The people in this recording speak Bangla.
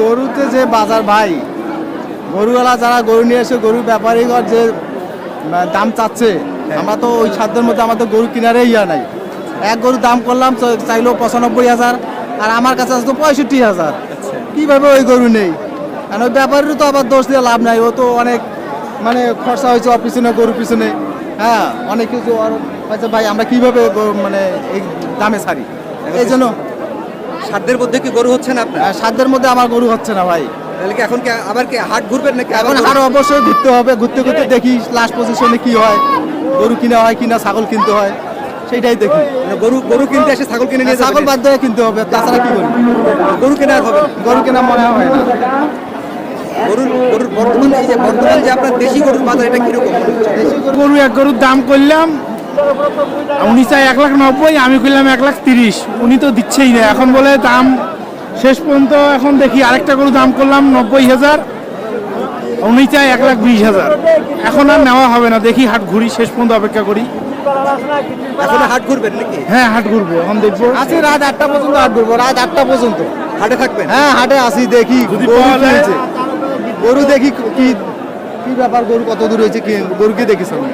গরুতে যে বাজার ভাই গরুওয়ালা যারা গরু নিয়ে এসে গরু ব্যাপারী যে দাম চাচ্ছে আমরা তো ওই সাধ্যের মধ্যে আমাদের গরু কিনারে ইয়া নাই। এক গরু দাম করলাম চাইলো পঁচানব্বই হাজার আর আমার কাছে আছে তো পঁয়ষট্টি হাজার। কীভাবে ওই গরু নেই? কারণ ওই ব্যাপারীর তো আবার দোষ দিয়ে লাভ নাই। ও তো অনেক মানে খরচা হয়েছে ওর পিছনে গরুর পিছনে। হ্যাঁ অনেক কিছু ওর হয়েছে ভাই আমরা কীভাবে মানে এই দামে ছাড়ি? এই জন্য সাধ্যের মধ্যে কি গরু হচ্ছে না আপনার? সাধ্যের মধ্যে আমার গরু হচ্ছে না ভাই। তাহলে কি এখন কি আবার কি হাট ঘুরবেন নাকি এখন আরও অবশ্যই ঘুরতে হবে ঘুরতে ঘুরতে দেখি লাস্ট পজিশনে কি হয়। গরু কিনা হয় কিনা ছাগল কিনতে হয় সেইটাই দেখি। মানে গরু গরু কিনতে এসে ছাগল কিনে নিয়ে ছাগল যাবেন বাদ দিয়ে কিনতে হবে তাছাড়া কি করি গরু কেনা হবে গরু কেনা মনে হয় না। গরুর গরুর বর্তমান এই যে বর্তমান যে আপনার দেশি গরুর বাজার এটা কীরকম? গরু এক গরুর দাম করলাম উনি চাই এক লাখ নব্বই আমি করলাম এক লাখ তিরিশ। উনি তো দিচ্ছেই না এখন বলে দাম শেষ পর্যন্ত এখন দেখি আরেকটা গরু দাম করলাম নব্বই হাজার উনি চাই এক লাখ বিশ হাজার। এখন আর নেওয়া হবে না দেখি হাট ঘুরি শেষ পর্যন্ত অপেক্ষা করি। এখন হাট ঘুরবেন নাকি? হ্যাঁ হাট ঘুরবো এখন দেখব। আছি রাত আটটা পর্যন্ত হাট করব রাত আটটা পর্যন্ত। হাটে থাকবেন? হ্যাঁ হাটে আসি দেখি যদি গরু দেখি কি কি ব্যাপার? গরু কত দূর হয়েছে? গরুকে দেখিস সামনে।